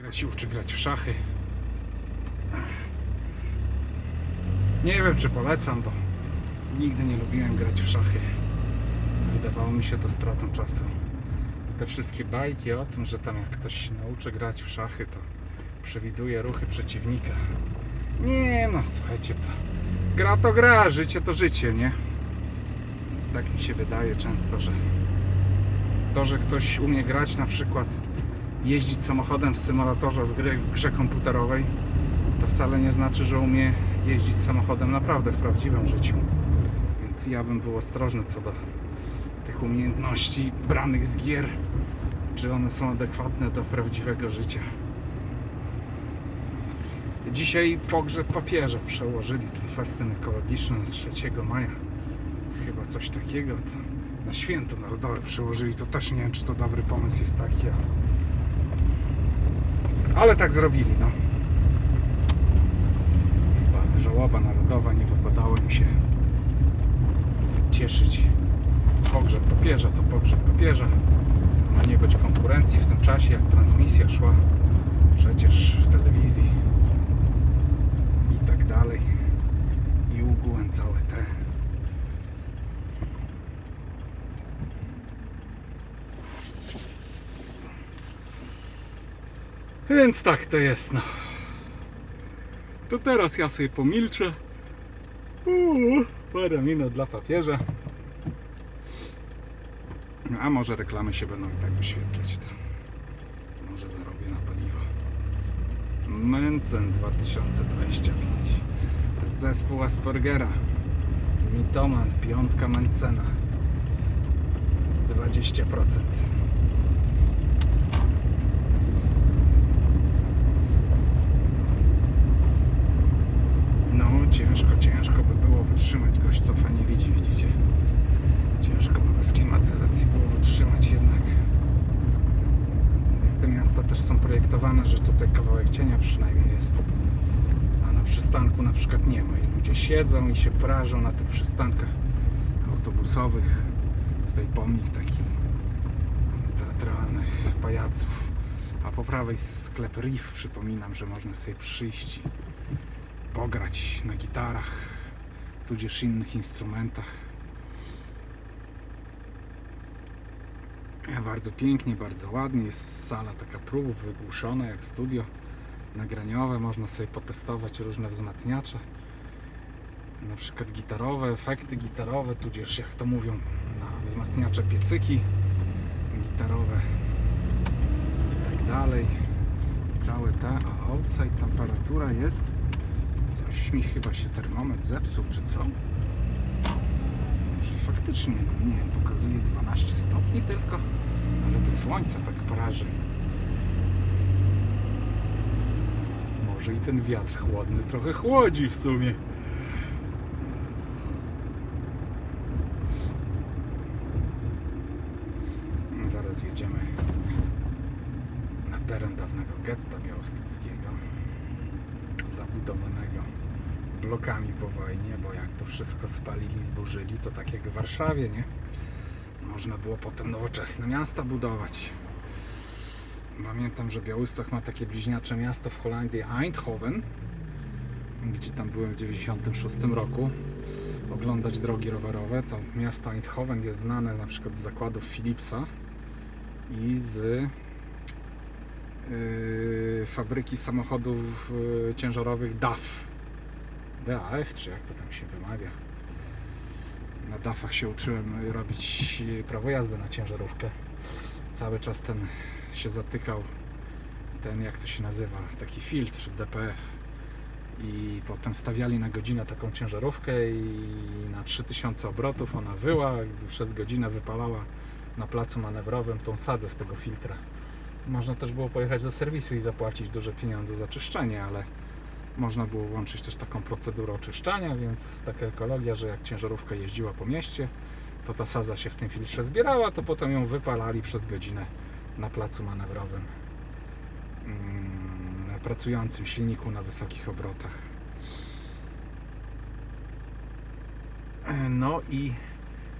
Grać się uczy grać w szachy. Nie wiem czy polecam, bo nigdy nie lubiłem grać w szachy. Wydawało mi się to stratą czasu. Te wszystkie bajki o tym, że tam jak ktoś się nauczy grać w szachy, to przewiduje ruchy przeciwnika. Nie no, słuchajcie, to gra to gra, życie to życie, nie? Więc tak mi się wydaje często, że to, że ktoś umie grać na przykład jeździć samochodem w symulatorze w, gry, w grze komputerowej, to wcale nie znaczy, że umie jeździć samochodem naprawdę w prawdziwym życiu. Więc ja bym był ostrożny co do tych umiejętności branych z gier, czy one są adekwatne do prawdziwego życia. Dzisiaj pogrzeb papieża przełożyli ten festyn ekologiczny na 3 maja. Chyba coś takiego. Na święto narodowe przełożyli. To też nie wiem, czy to dobry pomysł jest taki, ale, ale tak zrobili, no. Chyba żałoba narodowa nie wypadało im się cieszyć. Pogrzeb papieża to pogrzeb papieża. Ma nie być konkurencji w tym czasie, jak transmisja szła przecież w telewizji i tak dalej. I ugłem całe te. Więc tak to jest, no. To teraz ja sobie pomilczę. Uuu, parę minut dla papieża. A może reklamy się będą i tak wyświetlać. To może zarobię na paliwo. Mencen 2025. Zespół Aspergera. Mitoman, piątka Mencena. 20%. No, ciężko, ciężko by było wytrzymać. Gość cofa nie widzi, widzicie? Ciężko by bez klimatyzacji było wytrzymać jednak. Te miasta też są projektowane, że tutaj kawałek cienia przynajmniej jest. A na przystanku na przykład nie ma. I ludzie siedzą i się prażą na tych przystankach autobusowych. Tutaj pomnik taki teatralnych pajaców. A po prawej sklep Riff. Przypominam, że można sobie przyjść i pograć na gitarach, tudzież innych instrumentach. E, Bardzo pięknie, bardzo ładnie. Jest sala taka prób, wygłuszona jak studio nagraniowe. Można sobie potestować różne wzmacniacze. Na przykład gitarowe, efekty gitarowe, tudzież jak to mówią na wzmacniacze piecyki gitarowe i tak dalej. Całe te, a outside temperatura jest Coś mi chyba się termometr zepsuł, czy co? Może faktycznie, nie wiem, pokazuje 12 stopni tylko, ale to słońce tak praży. Może i ten wiatr chłodny trochę chłodzi w sumie. No, Zaraz jedziemy na teren dawnego getta białostockiego zabudowanego blokami po wojnie, bo jak to wszystko spalili, zburzyli, to tak jak w Warszawie, nie? Można było potem nowoczesne miasta budować. Pamiętam, że Białystok ma takie bliźniacze miasto w Holandii, Eindhoven, gdzie tam byłem w 96 roku oglądać drogi rowerowe. To miasto Eindhoven jest znane na przykład z zakładów Philipsa i z yy, fabryki samochodów yy, ciężarowych DAF. DAF, czy jak to tam się wymawia. Na DAFach się uczyłem robić prawo jazdy na ciężarówkę. Cały czas ten się zatykał, ten jak to się nazywa, taki filtr DPF. I potem stawiali na godzinę taką ciężarówkę i na 3000 obrotów ona wyła, przez godzinę wypalała na placu manewrowym tą sadzę z tego filtra. Można też było pojechać do serwisu i zapłacić duże pieniądze za czyszczenie, ale można było włączyć też taką procedurę oczyszczania, więc taka ekologia, że jak ciężarówka jeździła po mieście, to ta sadza się w tym filtrze zbierała, to potem ją wypalali przez godzinę na placu manewrowym mm, pracującym silniku na wysokich obrotach. No i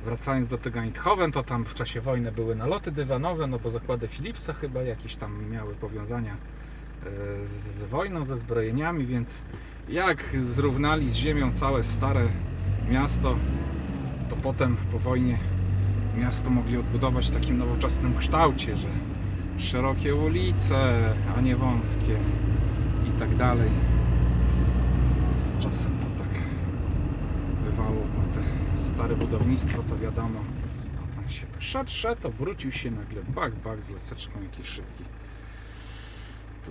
wracając do tego Eindhoven, to tam w czasie wojny były naloty dywanowe, no bo zakłady Philipsa chyba jakieś tam miały powiązania z wojną, ze zbrojeniami, więc jak zrównali z ziemią całe stare miasto, to potem po wojnie miasto mogli odbudować w takim nowoczesnym kształcie, że szerokie ulice, a nie wąskie i tak dalej. Z czasem to tak bywało, bo te stare budownictwo to wiadomo, a pan się szedł, szedł, obrócił się nagle, bak, bak z laseczką jakiś szybki.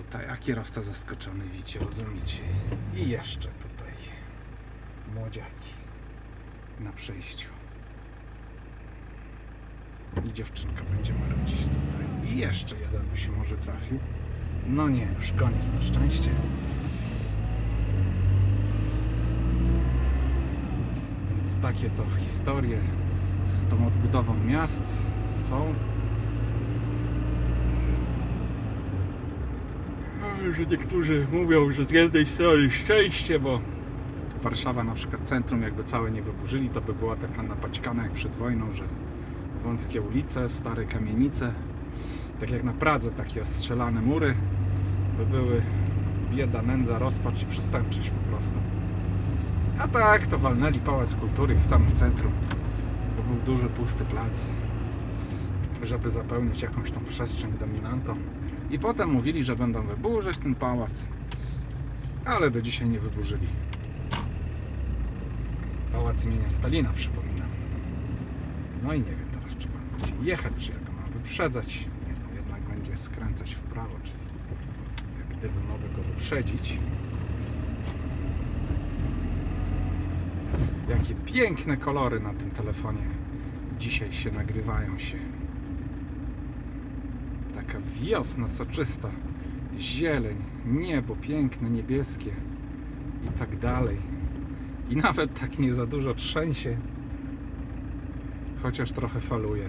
Tutaj, a kierowca zaskoczony, widzicie, rozumiecie. I jeszcze tutaj młodziaki na przejściu. I dziewczynka będzie marudzić tutaj. I jeszcze jeden by się może trafił. No nie, już koniec na szczęście. Więc takie to historie z tą odbudową miast są. A, Że niektórzy mówią, że z jednej strony szczęście, bo Warszawa na przykład centrum jakby całe nie wyburzyli, to by była taka napaćkana jak przed wojną, że wąskie ulice, stare kamienice, tak jak na Pradze takie ostrzelane mury, by były bieda, nędza, rozpacz i przestępczość po prostu. A tak, to walnęli Pałac Kultury w samym centrum, bo był duży, pusty plac, żeby zapełnić jakąś tą przestrzeń dominantą. I potem mówili, że będą wyburzyć ten pałac, ale do dzisiaj nie wyburzyli. Pałac imienia Stalina, przypominam. No i nie wiem teraz, czy pan będzie jechać, czy jak ma wyprzedzać. Nie, no jednak będzie skręcać w prawo, czyli jak gdyby mogę go wyprzedzić. Jakie piękne kolory na tym telefonie dzisiaj się nagrywają się. Wiosna soczysta, zieleń, niebo piękne, niebieskie i tak dalej. I nawet tak nie za dużo trzęsie, chociaż trochę faluje.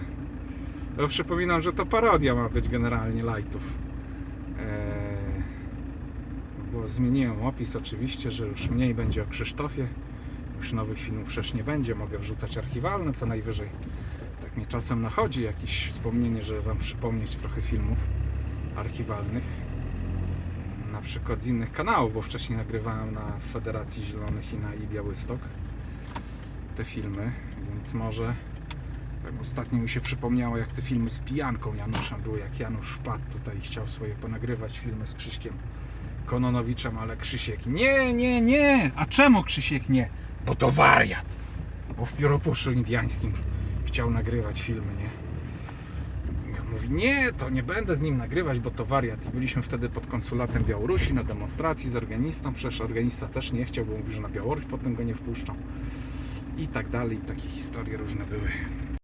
No, przypominam, że to parodia ma być generalnie lightów. Eee, bo zmieniłem opis oczywiście, że już mniej będzie o Krzysztofie. Już nowych filmów przecież nie będzie. Mogę wrzucać archiwalne co najwyżej. Tak mi czasem nachodzi jakieś wspomnienie, żeby Wam przypomnieć trochę filmów archiwalnych. Na przykład z innych kanałów, bo wcześniej nagrywałem na Federacji Zielonych i na i Białystok te filmy, więc może tak ostatnio mi się przypomniało, jak te filmy z pijanką Januszem były, jak Janusz wpadł tutaj i chciał swoje ponagrywać filmy z Krzyśkiem Kononowiczem, ale Krzysiek nie, nie, nie! A czemu Krzysiek nie? Bo to wariat! Bo w pióropuszu indiańskim chciał nagrywać filmy, nie? Mówi, nie, to nie będę z nim nagrywać, bo to wariat. Byliśmy wtedy pod konsulatem Białorusi na demonstracji z organistą. Przecież organista też nie chciał, bo mówi, że na Białoruś potem go nie wpuszczą. I tak dalej. Takie historie różne były.